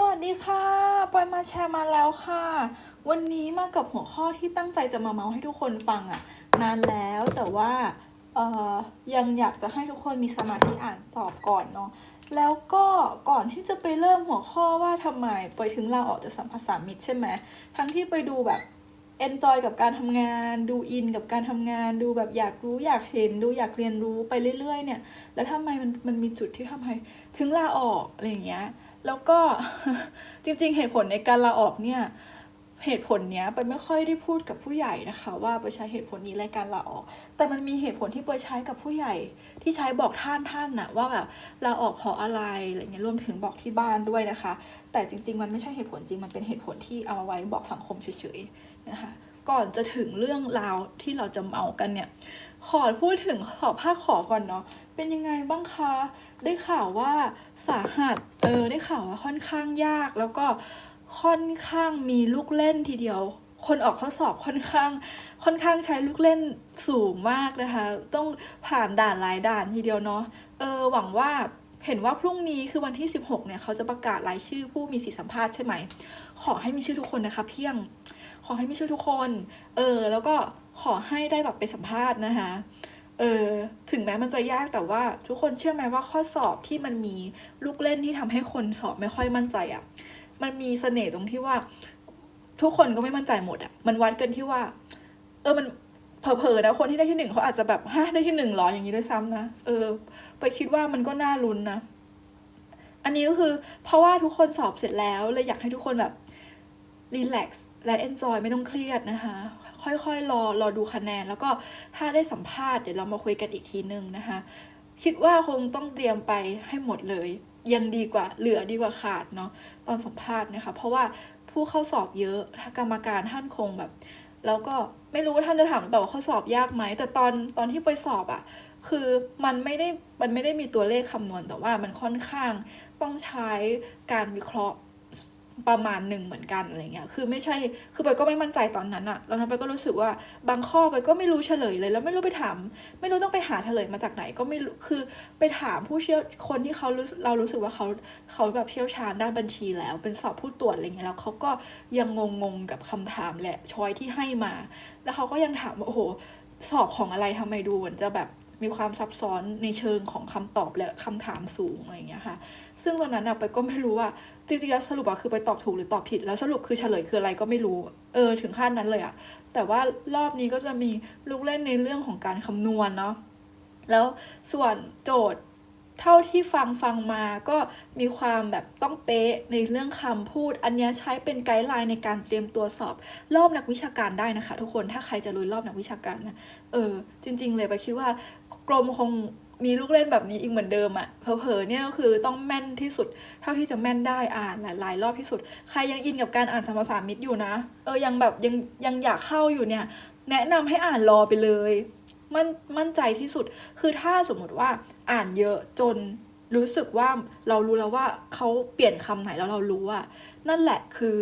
สวัสดีค่ะ ปอยมาแชร์มาแล้วค่ะ วันนี้มากับหัวข้อที่ตั้งใจจะมาเมาให้ทุกคนฟังอะนานแล้วแต่ว่าเออยังอยากจะให้ทุกคนมีสมาธิอ่านสอบก่อนเนาะ แล้วก็ก่อนที่จะไปเริ่มหัวข้อว่าทำไมปอยถึงลาออกจากสัมภาษามิตรใช่ไหม ทั้งที่ไปดูแบบ enjoy กับการทำงาน ดูอินกับการทำงาน ดูแบบอยากรู้อยากเห็น ดูอยากเรียนรู้ไปเรื่อยๆเนี่ย แล้วทำไมมันมันมีจุดที่ทำให้ถึงลาออกอะไรอย่างเงี้ย แล้วก็จริงๆ เหตุผลในการลาออกเนี่ยเหตุผลเนี้ยไปไม่ค่อยได้พูดกับผู้ใหญ่นะคะ ว่าไปใช้เหตุผลนี้ในการลาออก แต่มันมีเหตุผลที่ไปใช้กับผู้ใหญ่ที่ใช้บอกท่านท่านน่ะว่าแบบลาออกเพราะอะไรอะไรเงี้ยรวมถึงบอกที่บ้านด้วยนะคะ แต่จริง ๆ มันไม่ใช่เหตุผลจริงมันเป็นเหตุผลที่เอามาไว้บอกสังคมเฉยๆนะคะก่อนจะถึงเรื่องราวที่เราจะเมากันเนี่ยขอพูดถึงสอบภาคขอก่อนเนาะ เป็นยังไงบ้างคะ ได้ข่าวว่าสาหัส เออ ได้ข่าวว่าค่อนข้างยาก แล้วก็ค่อนข้างมีลูกเล่นทีเดียว คนออกข้อสอบค่อนข้าง ค่อนข้างใช้ลูกเล่นสูงมากนะคะ ต้องผ่านด่านหลายด่านทีเดียวเนาะ เออ หวังว่าเห็นว่าพรุ่งนี้คือวันที่ 16 เนี่ยเขาจะประกาศรายชื่อผู้มีสิทธิสัมภาษณ์ใช่ไหม ขอให้มีชื่อทุกคนนะคะ เพียง ขอให้มีชื่อทุกคน เออ แล้วก็ขอให้ได้แบบไปสัมภาษณ์นะคะ เออถึงแม้มันจะยากแต่ว่าทุกคนเชื่อไหมว่าข้อสอบที่มันมีลูกเล่นที่ทำให้คนสอบไม่ค่อยมั่นใจอะ่ะมันมีเสน่ห์ตรงที่ว่า ทุกคนก็ไม่มั่นใจหมดอะ่ะมันวัดกันที่ว่า เออมันเผลอๆนะคนที่ได้ที่หนึ่งเขาอาจจะแบบฮะได้ที่หนึ่งหรออย่างนี้ด้วยซ้ำนะเออ ไปคิดว่ามันก็น่าลุ้นนะอันนี้ก็คือ เพราะว่าทุกคนสอบเสร็จแล้วเลยอยากให้ทุกคนแบบรีแลกซ์และ enjoy ไม่ต้องเครียดนะคะ ค่อยๆ รอรอดูคะแนน แล้วก็ถ้าได้สัมภาษณ์เดี๋ยวเรามาคุยกันอีกทีนึงนะคะ คิดว่าคงต้องเตรียมไปให้หมดเลย ยังดีกว่าเหลือดีกว่าขาดเนาะตอนสัมภาษณ์นะคะ เพราะว่าผู้เข้าสอบเยอะถ้ากรรมการท่านคงแบบ แล้วก็ไม่รู้ว่าท่านจะถามหรือเปล่าว่าข้อสอบยากไหม แต่ตอนตอนที่ไปสอบอะ่ะคือมันไม่ได้มันไม่ได้มีตัวเลขคำนวณแต่ว่ามันค่อนข้างต้องใช้การวิเคราะห์ ประมาณหนึ่งเหมือนกันอะไรเงี้ย คือไม่ใช่ คือไปก็ไม่มั่นใจตอนนั้นอะแล้วนั้นไปก็รู้สึกว่าบางข้อไปก็ไม่รู้เฉลยเลย แล้วไม่รู้ไปถาม ไม่รู้ต้องไปหาเฉลยมาจากไหน ก็ไม่รู้ คือไปถามผู้เชี่ยว คนที่เขารู้เรารู้สึกว่าเขาเขาแบบเชี่ยวชาญด้านบัญชีแล้ว เป็นสอบผู้ตรวจอะไรเงี้ย แล้วเขาก็ยังงงๆกับคำถามและชอยที่ให้มา แล้วเขาก็ยังถามว่าโอ้โห สอบของอะไรทำไมดูเหมือนจะแบบ มีความซับซ้อนในเชิงของคำตอบและคำถามสูงอะไรอย่างเงี้ยค่ะ ซึ่งตอนนั้นอะไปก็ไม่รู้ว่าจริงๆแล้วสรุปอะคือไปตอบถูกหรือตอบผิด แล้วสรุปคือเฉลยคืออะไรก็ไม่รู้เออถึงขั้นนั้นเลยอะแต่ว่ารอบนี้ก็จะมีลูกเล่นในเรื่องของการคำนวณเนาะแล้วส่วนโจทย์ เท่าที่ฟังฟังมาก็มีความแบบต้องเป๊ะในเรื่องคำพูด อันนี้ใช้เป็นไกด์ไลน์ในการเตรียมตัวสอบรอบนักวิชาการได้นะคะ ทุกคนถ้าใครจะลุยรอบนักวิชาการนะเออ จริง ๆ เลยไปคิดว่ากรมคงมีลูกเล่นแบบนี้อีกเหมือนเดิมอะเผลอๆเนี่ยก็คือต้องแม่นที่สุด เท่าที่จะแม่นได้อ่านหลายๆรอบที่สุด ใครยังอินกับการอ่านสมสามิตรอยู่นะ เออยังแบบยังยังอยากเข้าอยู่เนี่ย แนะนำให้อ่านรอไปเลย มั่นมั่นใจที่สุด คือถ้าสมมติว่าอ่านเยอะจนรู้สึกว่าเรารู้แล้วว่าเขาเปลี่ยนคำไหนแล้วเรารู้อะนั่นแหละคือ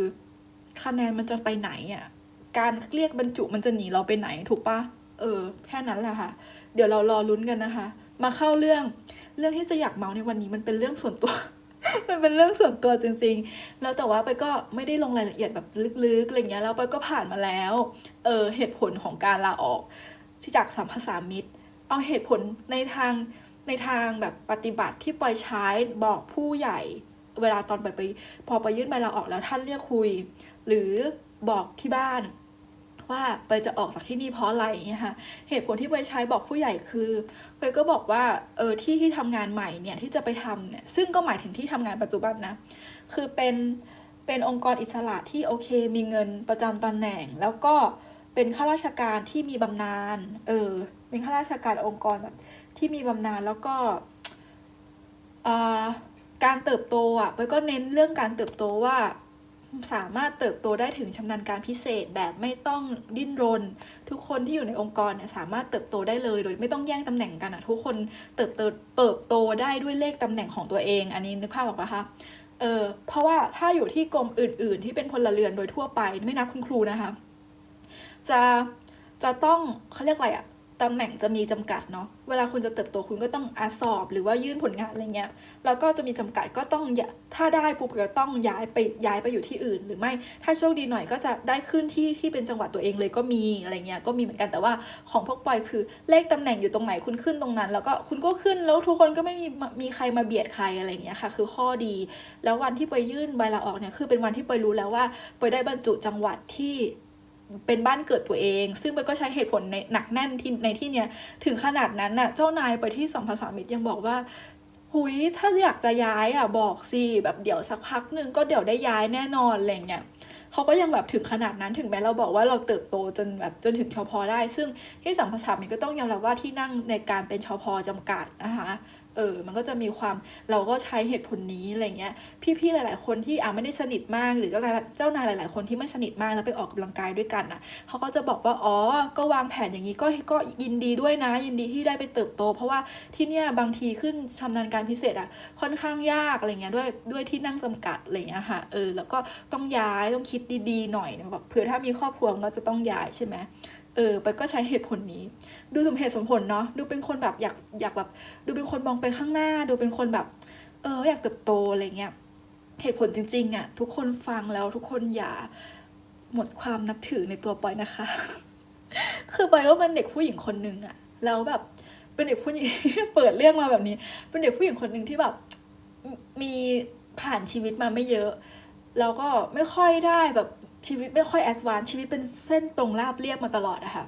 คะแนนมันจะไปไหนอะการเรียกบรรจุมันจะหนีเราไปไหนถูกปะเออ แค่นั้นแหละค่ะ เดี๋ยวเรารอลุ้นกันนะคะ มาเข้าเรื่อง เรื่องที่จะอยากเมาในวันนี้มันเป็นเรื่องส่วนตัว มันเป็นเรื่องส่วนตัวจริงๆ แล้วแต่ว่าไปก็ไม่ได้ลงรายละเอียดแบบลึกๆอะไรเงี้ย แล้วไปก็ผ่านมาแล้ว เออ เหตุผลของการลาออก ที่จากสัมภาษามิตร เอาเหตุผลในทางในทางแบบปฏิบัติที่ปอยใช้บอกผู้ใหญ่ เวลาตอนไปไปพอไปยื่นใบลาออกแล้วท่านเรียกคุย หรือบอกที่บ้านว่าไปจะออกจากที่นี่เพราะอะไรเงี้ยค่ะเหตุผลที่ไปใช้บอกผู้ใหญ่คือไปก็บอกว่าเออที่ที่ทำงานใหม่เนี่ยที่จะไปทำเนี่ยซึ่งก็หมายถึงที่ทำงานปัจจุบันนะคือเป็นเป็นองค์กรอิสระที่โอเคมีเงินประจำตำแหน่ง แล้วก็ เป็นข้าราชการที่มีบำนาญ เออ เป็นข้าราชการองค์กรแบบที่มีบำนาญแล้วก็การเติบโตอะไปก็เน้นเรื่องการเติบโตว่าสามารถเติบโตได้ถึงชำนาญการพิเศษแบบไม่ต้องดิ้นรน ทุกคนที่อยู่ในองค์กรเนี่ยสามารถเติบโตได้เลยโดยไม่ต้องแย่งตำแหน่งกันอะทุกคนเติบโตเติบโตได้ด้วยเลขตำแหน่งของตัวเอง อันนี้นึกภาพออกปะคะเออเพราะว่าถ้าอยู่ที่กรมอื่น ๆ ที่เป็นพลเรือนโดยทั่วไปไม่นับคุณครูนะคะ จะจะต้องเขาเรียกอะไรอะตำแหน่งจะมีจำกัดเนาะ เวลาคุณจะเติบโตคุณก็ต้องอาสอบหรือว่ายื่นผลงานอะไรเงี้ย แล้วก็จะมีจำกัดก็ต้องอย่าถ้าได้ปุ๊บก็ต้องย้ายไปย้ายไปอยู่ที่อื่น หรือไม่ ถ้าโชคดีหน่อยก็จะได้ขึ้นที่ที่เป็นจังหวัดตัวเองเลยก็มีอะไรเงี้ย ก็มีเหมือนกัน แต่ว่าของพวกปอยคือเลขตำแหน่งอยู่ตรงไหนคุณขึ้นตรงนั้น แล้วก็คุณก็ขึ้นแล้วทุกคนก็ไม่มีมีใครมาเบียดใครอะไรเงี้ยค่ะ คือข้อดี แล้ววันที่ปอยยื่นใบลาออกเนี่ยคือเป็นวันที่ปอยรู้แล้วว่าปอยได้บรรจุจังหวัดที่ เป็นบ้านเกิดตัวเอง ซึ่งมันก็ใช้เหตุผลในหนักแน่นที่ในที่เนี้ยถึงขนาดนั้นน่ะเจ้านายไปที่สัมภาษามิตรยังบอกว่าหุยถ้าอยากจะย้ายอะบอกสิแบบเดี๋ยวสักพักหนึ่งก็เดี๋ยวได้ย้ายแน่นอนอะไรเงี้ยเขาก็ยังแบบถึงขนาดนั้นถึงแม้เราบอกว่าเราเติบโตจนแบบจนถึงชพได้ ซึ่งที่สัมภาษามิตรก็ต้องยอมรับว่าที่นั่งในการเป็นชพจำกัดนะคะ เออ มันก็จะมีความเราก็ใช้เหตุผลนี้อะไรเงี้ย พี่ๆหลายๆ คนที่อะไม่ได้สนิทมากหรือเจ้านายเจ้านายหลาย ๆ คนที่ไม่สนิทมากแล้วไปออกกำลังกายด้วยกันอะเขาก็จะบอกว่าอ๋อก็วางแผนอย่างนี้ก็ก็ยินดีด้วยนะ ยินดีที่ได้ไปเติบโต เพราะว่าที่เนี่ยบางทีขึ้นชำนาญการพิเศษอะค่อนข้างยากอะไรเงี้ยด้วยด้วยที่นั่งจำกัดอะไรเงี้ยค่ะเออแล้วก็ต้องย้ายต้องคิดดีๆหน่อยแบบเผื่อถ้ามีครอบครัวก็จะต้องย้ายใช่ไหม เออไปก็ใช้เหตุผลนี้ ดูสมเหตุสมผลเนาะดูเป็นคนแบบอยากอยากแบบ ดูเป็นคนมองไปข้างหน้า ดูเป็นคนแบบ เออ อยากเติบโตอะไรเงี้ยเหตุผลจริงๆอะ่ะ ทุกคนฟังแล้วทุกคนอย่าหมดความนับถือในตัวปอยนะคะ คือปอยก็เป็นเด็กผู้หญิงคนหนึ่งอะแล้วแบบเป็นเด็กผู้หญิงเปิดเรื่องมาแบบนี้ เป็นเด็กผู้หญิงคนหนึ่งที่แบบมีผ่านชีวิตมาไม่เยอะ แล้วก็ไม่ค่อยได้แบบ ชีวิตไม่ค่อยแอดวานชีวิตเป็นเส้นตรงราบเรียบมาตลอดอะค่ะ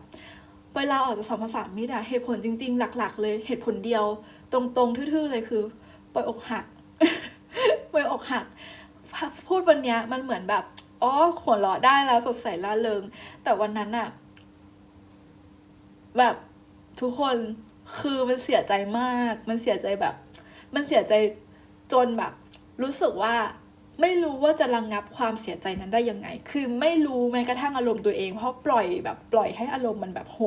เวลาออกจากสมภาษามิตรอะเหตุผลจริง ๆ หลัก ๆ เลยเหตุผลเดียว ตรงๆทื่อๆเลยคือปล่อยอกหักปล่อยอกหัก พูดวันเนี้ยมันเหมือนแบบอ๋อหัวเราะได้แล้วสดใสล่าเริง แต่วันนั้นอะแบบทุกคนคือมันเสียใจมาก มันเสียใจแบบ มันเสียใจจนแบบ รู้สึกว่า ไม่รู้ว่าจะระงงับความเสียใจนั้นได้ยังไง คือไม่รู้แม้กระทั่งอารมณ์ตัวเอง เพราะปล่อยแบบปล่อยให้อารมณ์มันแบบโฮ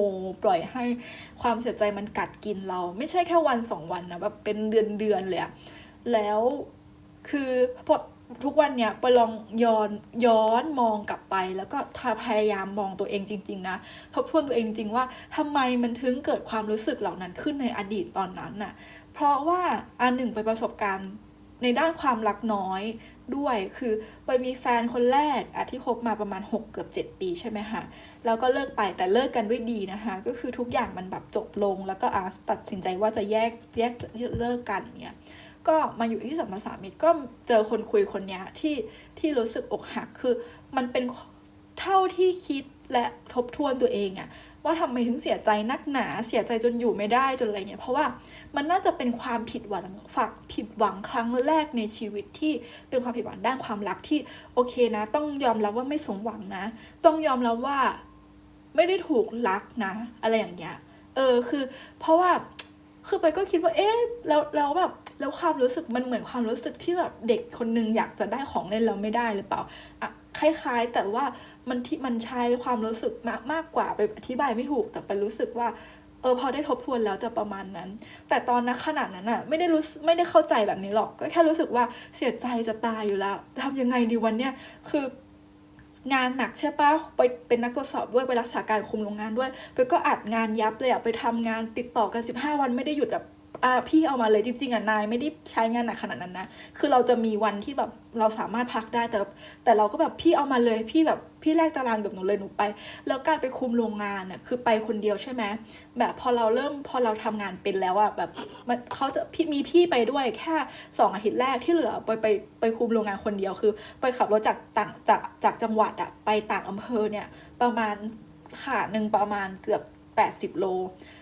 ปล่อยให้ความเสียใจมันกัดกินเรา ไม่ใช่แค่วันสองวันนะแบบเป็นเดือนเดือนเลยอะแล้วคือพอทุกวันเนี้ยไปลองย้อนย้อนมองกลับไป แล้วก็พยายามมองตัวเองจริง ๆ นะทบทวนตัวเองจริงว่าทำไมมันถึงเกิดความรู้สึกเหล่านั้นขึ้นในอดีตตอนนั้นน่ะ เพราะว่าอันหนึ่งไปประสบการณ์ ในด้านความรักน้อยด้วยคือไปมีแฟนคนแรกอะที่คบมาประมาณ 6 เกือบ 7 ปีใช่ไหมคะแล้วก็เลิกไปแต่เลิกกันด้วยดีนะคะ ก็คือทุกอย่างมันแบบจบลง แล้วก็อาตัดสินใจว่าจะแยกแยกเลิกกันเนี่ยก็มาอยู่ที่สัมมาสามิตรก็เจอคนคุยคนนี้ที่ที่รู้สึกอกหักคือมันเป็น เท่าที่คิดและทบทวนตัวเองอะว่าทำไมถึงเสียใจนักหนาเสียใจจนอยู่ไม่ได้จนอะไรเงี้ยเพราะว่ามันน่าจะเป็นความผิดหวังฝักผิดหวังครั้งแรกในชีวิตที่เป็นความผิดหวังด้านความรักที่โอเคนะ ต้องยอมรับว่าไม่สมหวังนะ ต้องยอมรับว่าไม่ได้ถูกรักนะ อะไรอย่างเงี้ยเออคือ เพราะว่าคือไปก็คิดว่าเอ๊ะแล้วแล้วแบบแล้วความรู้สึกมันเหมือนความรู้สึกที่แบบเด็กคนนึงอยากจะได้ของเล่นแล้วไม่ได้หรือเปล่าอะ คล้ายๆ แต่ว่ามันที่มันใช้ความรู้สึกมากมากกว่าไปอธิบายไม่ถูก แต่ไปรู้สึกว่าเออพอได้ทบทวนแล้วจะประมาณนั้น แต่ตอนนั้นขนาดนั้นอะไม่ได้รู้ไม่ได้เข้าใจแบบนี้หรอก ก็แค่รู้สึกว่าเสียใจจะตายอยู่แล้วทำยังไงดีวันเนี้ยคืองานหนักใช่ปะไปเป็นนักตรวจสอบด้วยไปรักษาการคุมโรงงานด้วยไปก็อัดงานยับเลยอะไปทำงานติดต่อกัน 15 วันไม่ได้หยุดแบบ อ่าพี่เอามาเลยจริงๆอะนายไม่ได้ใช้งานหนักขนาดนั้นนะ คือเราจะมีวันที่แบบเราสามารถพักได้แต่ แต่เราก็แบบพี่เอามาเลยพี่แบบพี่แลกตารางกับหนูเลยหนูไป แล้วการไปคุมโรงงานน่ะคือไปคนเดียวใช่ไหมแบบพอเราเริ่มพอเราทำงานเป็นแล้วอะแบบมันเขาจะพี่มีพี่ไปด้วยแค่สองอาทิตย์แรกที่เหลือไปไปไปคุมโรงงานคนเดียวคือ ไปขับรถจากต่างจากจากจังหวัดอะไปต่างอำเภอเนี่ยประมาณขาหนึ่งประมาณเกือบ 80 โล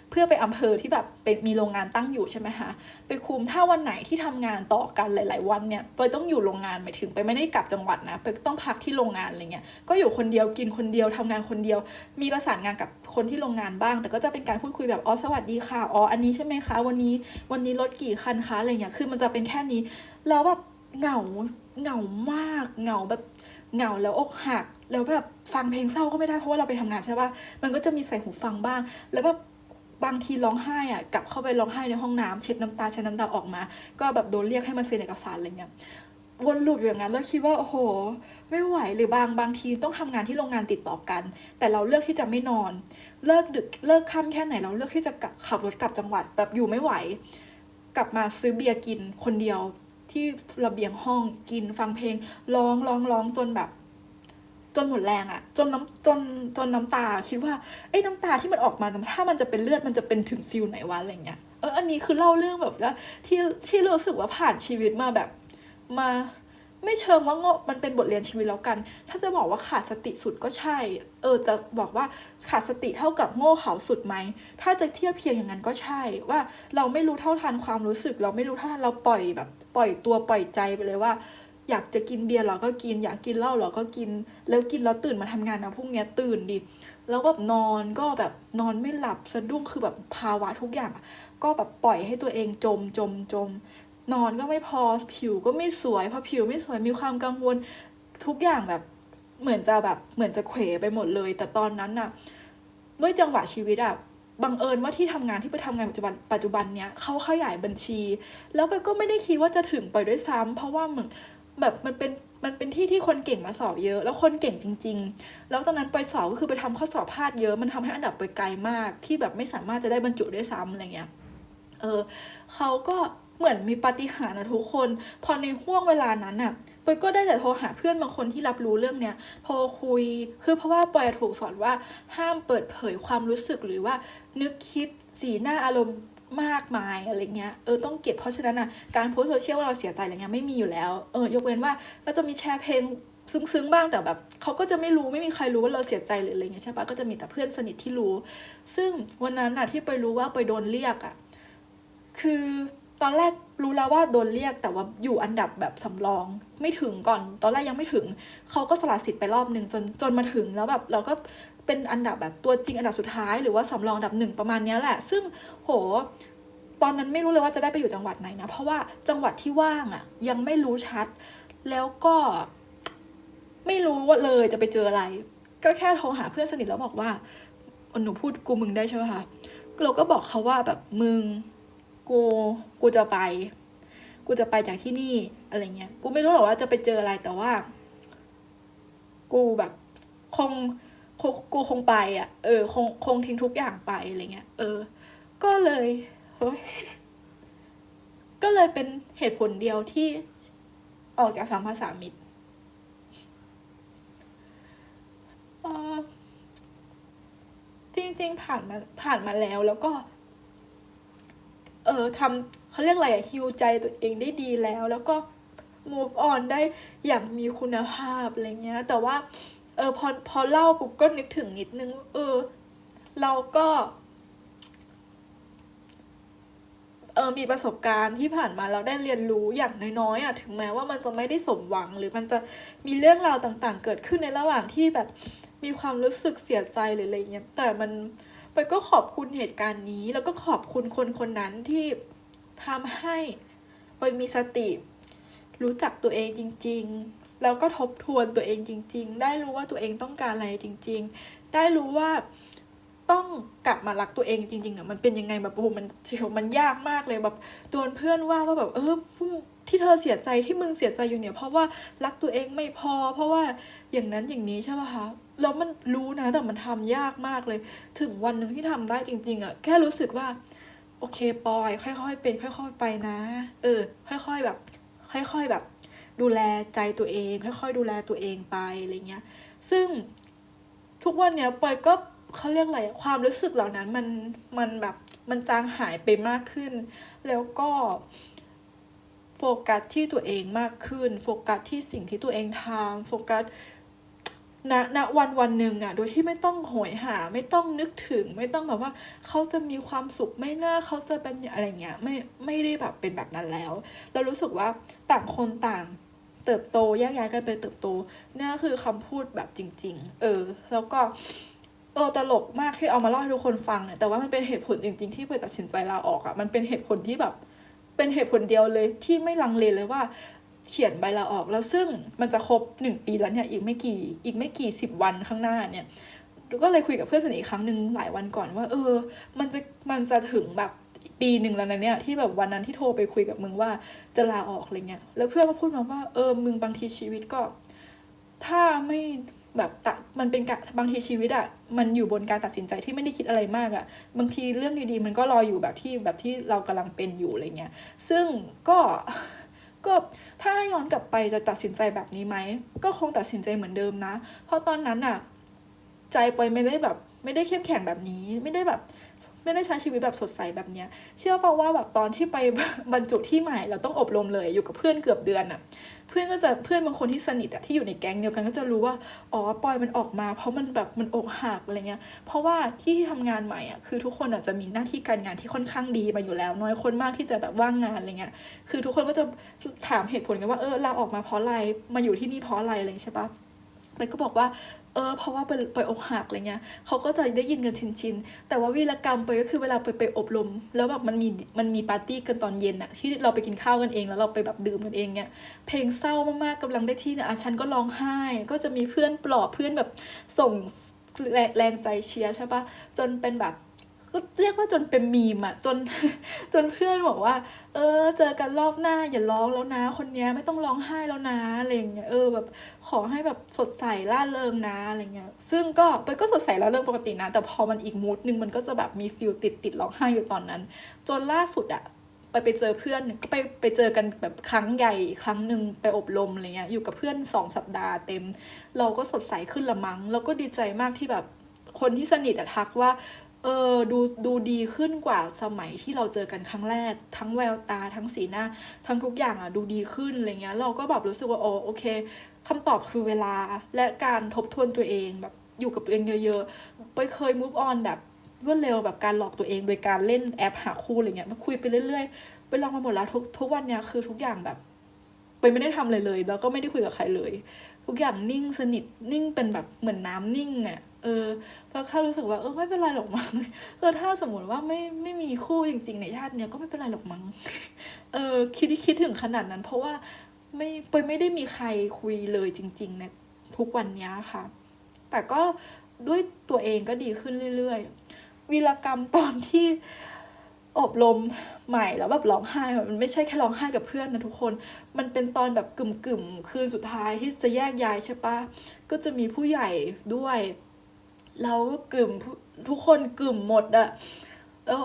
เพื่อไปอำเภอที่แบบเป็นมีโรงงานตั้งอยู่ใช่ไหมคะไปคุมถ้าวันไหนที่ทำงานต่อกันหลาย ๆ วันเนี่ยไปต้องอยู่โรงงานหมายถึงไปไม่ได้กลับจังหวัดนะไปต้องพักที่โรงงานอะไรเงี้ยก็อยู่คนเดียวกินคนเดียวทำงานคนเดียว มีประสานงานกับคนที่โรงงานบ้าง แต่ก็จะเป็นการพูดคุยแบบอ๋อสวัสดีค่ะอ๋ออันนี้ใช่ไหมคะ วันนี้วันนี้รถกี่คันคะอะไรเงี้ยคือมันจะเป็นแค่นี้แล้วแบบเหงาเหงามากเหงาแบบเหงาแล้วอกหักแล้วแบบฟังเพลงเศร้าก็ไม่ได้เพราะว่าเราไปทำงานใช่ปะมันก็จะมีใส่หูฟังบ้าง แล้วแบบ บางทีร้องไห้อะกลับเข้าไปร้องไห้ในห้องน้ำเช็ดน้ำตาเช็ดน้ำตาออกมา ก็แบบโดนเรียกให้มาเซ็นเอกสารอะไรเงี้ยวนลูปอยู่อย่างนั้นแล้วคิดว่าโอ้โห ไม่ไหวหรือบางบางทีต้องทำงานที่โรงงานติดต่อกัน แต่เราเลือกที่จะไม่นอน เลิกดึกเลิกค่ำแค่ไหนเราเลือกที่จะกลับขับรถกลับจังหวัดแบบอยู่ไม่ไหว กลับมาซื้อเบียร์กินคนเดียวที่ระเบียงห้องกินฟังเพลงร้องร้องร้องจนแบบ จนหมดแรงอะจนน้ำจนจนน้ำตาคิดว่าไอ้น้ำตาที่มันออกมาถ้ามันจะเป็นเลือดมันจะเป็นถึงฟิลไหนวะอะไรเงี้ยเอออันนี้คือเล่าเรื่องแบบว่าที่ที่รู้สึกว่าผ่านชีวิตมาแบบมา ไม่เชิงว่าโง่มันเป็นบทเรียนชีวิตแล้วกัน ถ้าจะบอกว่าขาดสติสุดก็ใช่ เออจะบอกว่าขาดสติเท่ากับโง่เขาสุดไหมถ้าจะเทียบเคียงอย่างนั้นก็ใช่ ว่าเราไม่รู้เท่าทันความรู้สึก เราไม่รู้เท่าทันเราปล่อยแบบ ปล่อยตัวปล่อยใจไปเลยว่า อยากจะกินเบียร์เราก็กิน อยากกินเหล้าเราก็กิน แล้วกินแล้วตื่นมาทำงานนะพรุ่งนี้ตื่นดิแล้วแบบนอนก็แบบนอนไม่หลับสะดุ้งคือแบบภาวะทุกอย่างก็แบบปล่อยให้ตัวเองจมจมจม นอนก็ไม่พอผิวก็ไม่สวยพอผิวไม่สวยมีความกังวลทุกอย่างแบบเหมือนจะแบบเหมือนจะเขวไปหมดเลย แต่ตอนนั้นน่ะด้วยจังหวะชีวิตอะบังเอิญว่าที่ทำงานที่ไปทำงานปัจจุบันปัจจุบันเนี้ยเขาขยายบัญชี แล้วไปก็ไม่ได้คิดว่าจะถึงไปด้วยซ้ำเพราะว่าเหมือน แบบมันเป็นมันเป็นที่ที่คนเก่งมาสอบเยอะ แล้วคนเก่งจริง ๆ แล้วตอนนั้นไปสอบก็คือไปทำข้อสอบพลาดเยอะ มันทำให้อันดับไปไกลมาก ที่แบบไม่สามารถจะได้บรรจุได้ซ้ำอะไรเงี้ย เออเขาก็เหมือนมีปาฏิหาริย์นะทุกคน พอในห่วงเวลานั้นน่ะปอยก็ได้แต่โทรหาเพื่อนบางคนที่รับรู้เรื่องเนี้ย โทรคุย คือเพราะว่าปอยถูกสอนว่าห้ามเปิดเผยความรู้สึกหรือว่านึกคิดสีหน้าอารมณ์ มากมายอะไรเงี้ย เออต้องเก็บเพราะฉะนั้นอะการโพสโซเชียลว่าเราเสียใจอะไรเงี้ยไม่มีอยู่แล้ว เออยกเว้นว่าเราจะมีแชร์เพลงซึ้งๆบ้างแต่แบบเขาก็จะไม่รู้ไม่มีใครรู้ว่าเราเสียใจหรืออะไรเงี้ยใช่ปะก็จะมีแต่เพื่อนสนิทที่รู้ ซึ่งวันนั้นน่ะที่ไปรู้ว่าไปโดนเรียกอะ คือ ตอนแรกรู้แล้วว่าโดนเรียกแต่ว่าอยู่อันดับแบบสำรองไม่ถึงก่อน ตอนแรกยังไม่ถึงเขาก็สละสิทธิ์ไปรอบหนึ่งจนจนมาถึงแล้วแบบเราก็เป็นอันดับแบบตัวจริงอันดับสุดท้ายหรือว่าสำรองอันดับหนึ่งประมาณนี้แหละ ซึ่งโห ตอนนั้นไม่รู้เลยว่าจะได้ไปอยู่จังหวัดไหนนะ เพราะว่าจังหวัดที่ว่างอะ่ะ ยังไม่รู้ชัด แล้วก็ไม่รู้ว่าเลยจะไปเจออะไร ก็แค่โทรหาเพื่อนสนิทแล้วบอกว่าหนูพูดกูมึงได้ใช่ไหมคะเราก็บอกเขาว่าแบบมึง กูกูจะไป กูจะไปจากที่นี่อะไรเงี้ย กูไม่รู้หรอกว่าจะไปเจออะไรแต่ว่า กูแบบคงกูคงไปอะ เออ คงคงทิ้งทุกอย่างไปอะไรเงี้ย เออ ก็เลยเฮ้ยก็เลยเป็นเหตุผลเดียวที่ออกจากสามภาษามิตรจริงๆผ่านมาผ่านมาแล้วแล้วก็ เออทำเขาเรียกอะไรอะฮิวใจตัวเองได้ดีแล้ว แล้วก็ move on ได้อย่างมีคุณภาพอะไรเงี้ย แต่ว่า เออพอพอเล่าปุ๊บก็นึกถึงนิดนึง เออ เราก็ เออมีประสบการณ์ที่ผ่านมาเราได้เรียนรู้อย่างน้อยๆอะถึงแม้ว่ามันจะไม่ได้สมหวัง หรือมันจะมีเรื่องราวต่างๆ เกิดขึ้นในระหว่างที่แบบมีความรู้สึกเสียใจหรืออะไรเงี้ยแต่มัน ไปก็ขอบคุณเหตุการณ์นี้ แล้วก็ขอบคุณคนคนนั้นที่ทำให้ไปมีสติ รู้จักตัวเองจริง ๆ แล้วก็ทบทวนตัวเองจริง ๆ ได้รู้ว่าตัวเองต้องการอะไรจริง ๆ ได้รู้ว่าต้องกลับมารักตัวเองจริงๆอะมันเป็นยังไงแบบโอ้โหมันเชียวมันยากมากเลยแบบโดนเพื่อนว่าว่าแบบเออที่เธอเสียใจที่มึงเสียใจอยู่เนี่ย เพราะว่ารักตัวเองไม่พอ เพราะว่าอย่างนั้นอย่างนี้ใช่ป่ะคะ แล้วมันรู้นะ แต่มันทำยากมากเลย ถึงวันหนึ่งที่ทำได้จริง ๆอะแค่รู้สึกว่า โอเคปอย ค่อย ๆ เป็น ค่อย ๆ ไปนะ เออ ค่อย ๆแบบ ค่อย ๆแบบ ดูแลใจตัวเอง ค่อย ๆ ดูแลตัวเองไปอะไรเงี้ย ซึ่งทุกวันเนี้ยปอยก็เขาเรียกอะไรความรู้สึกเหล่านั้นมันมันแบบมันจางหายไปมากขึ้น แล้วก็โฟกัสที่ตัวเองมากขึ้น โฟกัสที่สิ่งที่ตัวเองทำโฟกัส ณณวันวันหนึ่งอะโดยที่ไม่ต้องโหยหา ไม่ต้องนึกถึง ไม่ต้องแบบว่าเขาจะมีความสุขไม่น่าเขาจะเป็นอะไรเงี้ยไม่ไม่ได้แบบเป็นแบบนั้นแล้ว เรารู้สึกว่าต่างคนต่างเติบโตแยกย้ายกันไปเติบโตนี่คือคำพูดแบบจริง ๆ เออ แล้วก็เออตลกมากที่เอามาเล่าให้ทุกคนฟังเนี่ยแต่ว่ามันเป็นเหตุผลจริง ๆ ที่ไปตัดสินใจลาออกอะมันเป็นเหตุผลที่แบบเป็นเหตุผลเดียวเลยที่ไม่ลังเลเลยว่า เขียนใบลาออก แล้วซึ่งมันจะครบหนึ่งปีแล้วเนี่ยอีกไม่กี่อีกไม่กี่สิบวันข้างหน้าเนี่ยก็เลยคุยกับเพื่อนสนิทอีกครั้งหนึ่งหลายวันก่อนว่า เออ มันจะมันจะถึงแบบปีหนึ่งแล้วนะเนี่ยที่แบบวันนั้นที่โทรไปคุยกับมึงว่าจะลาออกอะไรเงี้ยแล้วเพื่อนก็พูดมาว่าเออมึงบางทีชีวิตก็ ถ้าไม่แบบตัดมันเป็นกะบางทีชีวิตอะมันอยู่บนการตัดสินใจที่ไม่ได้คิดอะไรมากอะบางทีเรื่องดีๆ มันก็รออยู่แบบที่แบบที่เรากำลังเป็นอยู่อะไรเงี้ยซึ่งก็ ก็ถ้าให้ย้อนกลับไปจะตัดสินใจแบบนี้ไหม ก็คงตัดสินใจเหมือนเดิมนะ เพราะตอนนั้นอะใจปอยไม่ได้แบบไม่ได้เข้มแข็งแบบนี้ ไม่ได้แบบไม่ได้ใช้ชีวิตแบบสดใสแบบเนี้ย เชื่อเปล่าว่าแบบตอนที่ไปบรรจุที่ใหม่เราต้องอบรมเลยอยู่กับเพื่อนเกือบเดือนอะ เพื่อนก็จะเพื่อนบางคนที่สนิทอะที่อยู่ในแก๊งเดียวกันก็จะรู้ว่าอ๋อปอยมันออกมา เพราะมันแบบมันอกหักอะไรเงี้ยเพราะว่าที่ที่ทำงานใหม่อะคือทุกคนอะจะมีหน้าที่การงานที่ค่อนข้างดีมาอยู่แล้ว น้อยคนมากที่จะแบบว่างงานอะไรเงี้ยคือทุกคนก็จะถามเหตุผลกันว่าเออลาออกมาเพราะอะไรมาอยู่ที่นี่เพราะอะไรอะไรอย่างเงี้ยใช่ปะไปก็บอกว่า ออเพราะว่าไปไปอกหักอะไรเงี้ยเขาก็จะได้ยินกันชินชินๆแต่ว่าวีรกรรมไปก็คือเวลาไปไปอบรม แล้วแบบมันมีมันมีปาร์ตี้กันตอนเย็นอะที่เราไปกินข้าวกันเอง แล้วเราไปแบบดื่มกันเองเนี้ยเพลงเศร้ามากๆกำลังได้ที่เนี่ยอาชันก็ร้องไห้ ก็จะมีเพื่อนปลอบเพื่อนแบบส่งแรงแรงใจเชียร์ใช่ปะจนเป็นแบบ ก็เรียกว่าจนเป็นมีมอะจนจนเพื่อนบอกว่า เออ เจอกันรอบหน้าอย่าร้องแล้วนะ คนนี้ไม่ต้องร้องไห้แล้วนะอะไรเงี้ยเออแบบขอให้แบบสดใสร่าเริงนะอะไรเงี้ยซึ่งก็ไปก็สดใสร่าเริงปกตินะ แต่พอมันอีกมูดนึงมันก็จะแบบมีฟิลติดติดร้องไห้อยู่ตอนนั้น จนล่าสุดอะไปไปเจอเพื่อนก็ไปไปเจอกันแบบครั้งใหญ่ครั้งหนึ่งไปอบรมอะไรเงี้ยอยู่กับเพื่อนสองสัปดาห์เต็ม เราก็สดใสขึ้นละมั้งแล้วก็ดีใจมากที่แบบคนที่สนิทอะทักว่า เออดูดูดีขึ้นกว่าสมัยที่เราเจอกันครั้งแรก ทั้งแววตาทั้งสีหน้า ทั้งทุกอย่างอะดูดีขึ้นอะไรเงี้ย เราก็แบบรู้สึกว่าอ๋อโอเคคำตอบคือเวลาและการทบทวนตัวเองแบบอยู่กับตัวเองเยอะๆไปเคย move on แบบรวดเร็วแบบการหลอกตัวเองโดยการเล่นแอปหาคู่อะไรเงี้ยมาคุยไปเรื่อยๆไปลองมาหมดแล้วทุกทุกวันเนี้ยคือทุกอย่างแบบไปไม่ได้ทำอะไรเลย แล้วก็ไม่ได้คุยกับใครเลย ทุกอย่างนิ่งสนิทนิ่งเป็นแบบเหมือนน้ำนิ่งอะ เออเพราะแค่รู้สึกว่าเออไม่เป็นไรหรอกมั้งเออถ้าสมมติว่าไม่ไม่มีคู่จริง ๆ ในชาติเนี้ยก็ไม่เป็นไรหรอกมั้งเออคิดคิดถึงขนาดนั้น เพราะว่าไม่ไปไม่ได้มีใครคุยเลยจริงๆในทุกวันนี้ค่ะ แต่ก็ด้วยตัวเองก็ดีขึ้นเรื่อยๆ วีรกรรมตอนที่อบรมใหม่แล้วแบบร้องไห้มันไม่ใช่แค่ร้องไห้กับเพื่อนนะทุกคน มันเป็นตอนแบบกึ่มๆคืนสุดท้ายที่จะแยกย้ายใช่ปะก็จะมีผู้ใหญ่ด้วย เราก็กลุ่มทุกคนกลุ่มหมดอะแล้ว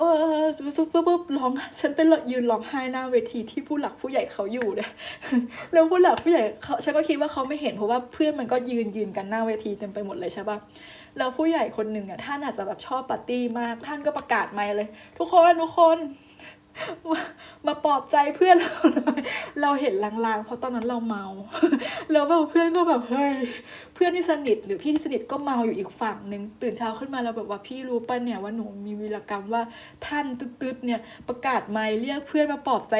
ปุ๊บปุ๊บปุ๊บร้องฉันเป็นยืนร้องไห้หน้าเวทีที่ผู้หลักผู้ใหญ่เขาอยู่เนี่ยแล้วผู้หลักผู้ใหญ่เขาฉันก็คิดว่าเขาไม่เห็นเพราะว่าเพื่อนมันก็ยืนยืนกันหน้าเวทีเต็มไปหมดเลยใช่ปะแล้วผู้ใหญ่คนหนึ่งอะท่านอาจจะแบบชอบปาร์ตี้มาก ท่านก็ประกาศไม่เลย ทุกคนทุกคน มาปลอบใจเพื่อนเราหน่อยเราเห็นลางๆ เพราะตอนนั้นเราเมา แล้วแบบเพื่อนก็แบบเฮ้ย เพื่อนที่สนิทหรือพี่ที่สนิทก็เมาอยู่อีกฝั่งหนึ่งตื่นเช้าขึ้นมาเราแบบว่าพี่รู้ป่ะเนี่ยว่าหนูมีวีรกรรมว่าท่านตึ๊ดๆเนี่ยประกาศไมค์เรียกเพื่อนมาปลอบใจ